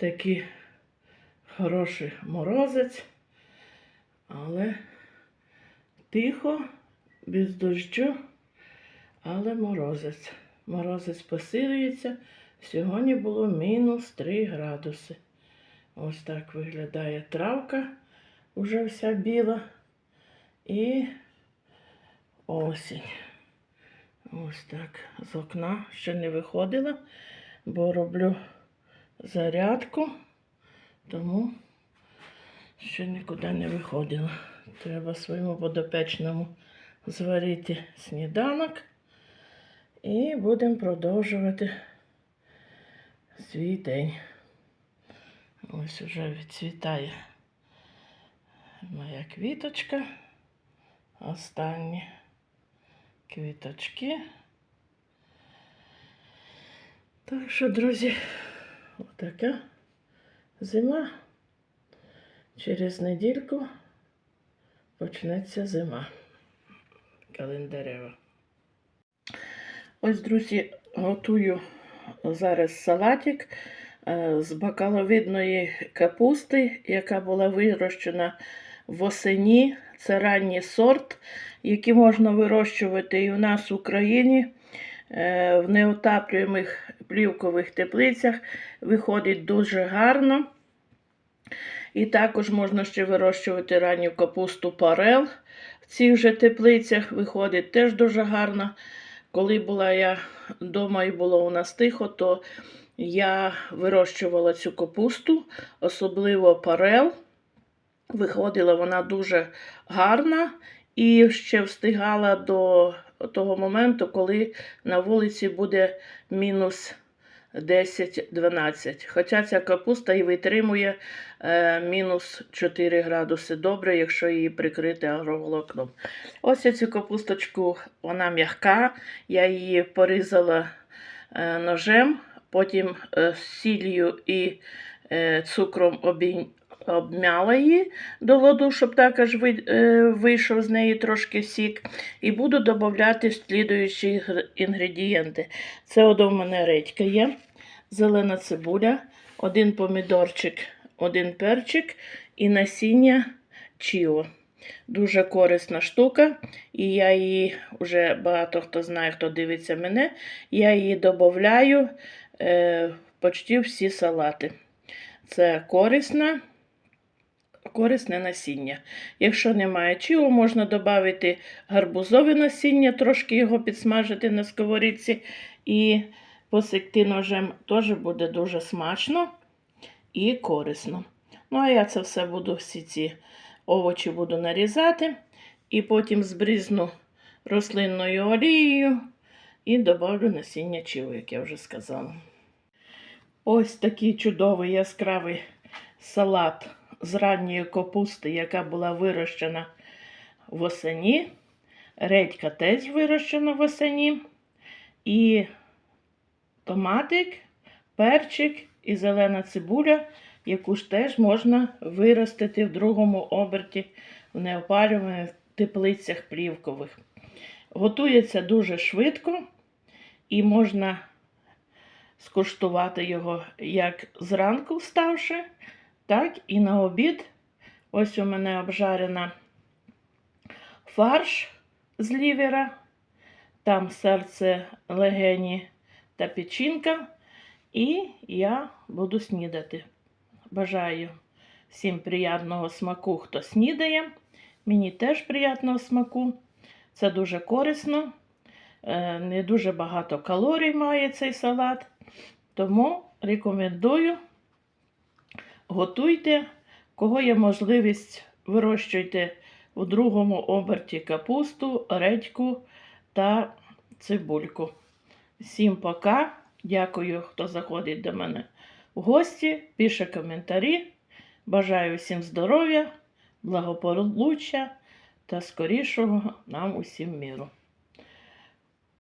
такий хороший морозець, але тихо, без дощу, але морозець. Морозець посилюється. Сьогодні було мінус 3 градуси. Ось так виглядає травка, уже вся біла. І осінь. Ось так з окна ще не виходила, бо роблю зарядку, тому ще нікуди не виходила. Треба своєму подопечному зварити сніданок і будемо продовжувати свій день. Ось уже відцвітає моя квіточка. Останні квіточки. Так що, друзі, отака зима. Через недільку почнеться зима календарева. Ось, друзі, готую зараз салатик е, з бакаловидної капусти, яка була вирощена восені. Це ранній сорт, який можна вирощувати і у нас в Україні. Е, В неотаплюємих плівкових теплицях виходить дуже гарно. І також можна ще вирощувати ранню капусту парел. В цих же теплицях виходить теж дуже гарно. Коли була я вдома і було у нас тихо, то я вирощувала цю капусту, особливо парел. Виходила вона дуже гарна і ще встигала до того моменту, коли на вулиці буде мінус 10-12. Хоча ця капуста і витримує е, мінус 4 градуси добре, якщо її прикрити агроволокном. Ось я цю капусточку, вона м'яка, я її порізала е, ножем, потім е, сіллю і е, цукром обій- обмяла її до ладу, щоб також е, вийшов з неї трошки сік. І буду додати слідуючі інгредієнти. Це от у мене редька є, зелена цибуля, один помідорчик, один перчик і насіння чіо. Дуже корисна штука, і я її вже багато хто знає, хто дивиться мене. Я її додаю е, почти всі салати. Це корисна, корисне насіння. Якщо немає чіо, можна додати гарбузове насіння, трошки його підсмажити на сковорідці і посекти ножем. Теж буде дуже смачно і корисно. Ну, а я це все буду, всі ці овочі буду нарізати і потім збрізну рослинною олією і добавлю насіння чіо, як я вже сказала. Ось такий чудовий яскравий салат з ранньої капусти, яка була вирощена восені. Редька теж вирощена восені. І томатик, перчик і зелена цибуля, яку ж теж можна виростити в другому оберті в неопалюваних теплицях плівкових. Готується дуже швидко і можна скуштувати його як зранку вставши, так і на обід. Ось у мене обжарена фарш з лівера, там серце легені та печінка. І я буду снідати. Бажаю всім приємного смаку, хто снідає. Мені теж приємного смаку. Це дуже корисно. Е, Не дуже багато калорій має цей салат. Тому рекомендую. Готуйте, кого є можливість, вирощуйте у другому оберті капусту, редьку та цибульку. Всім пока. Дякую, хто заходить до мене в гості, пише коментарі. Бажаю всім здоров'я, благополуччя та скорішого нам усім міру.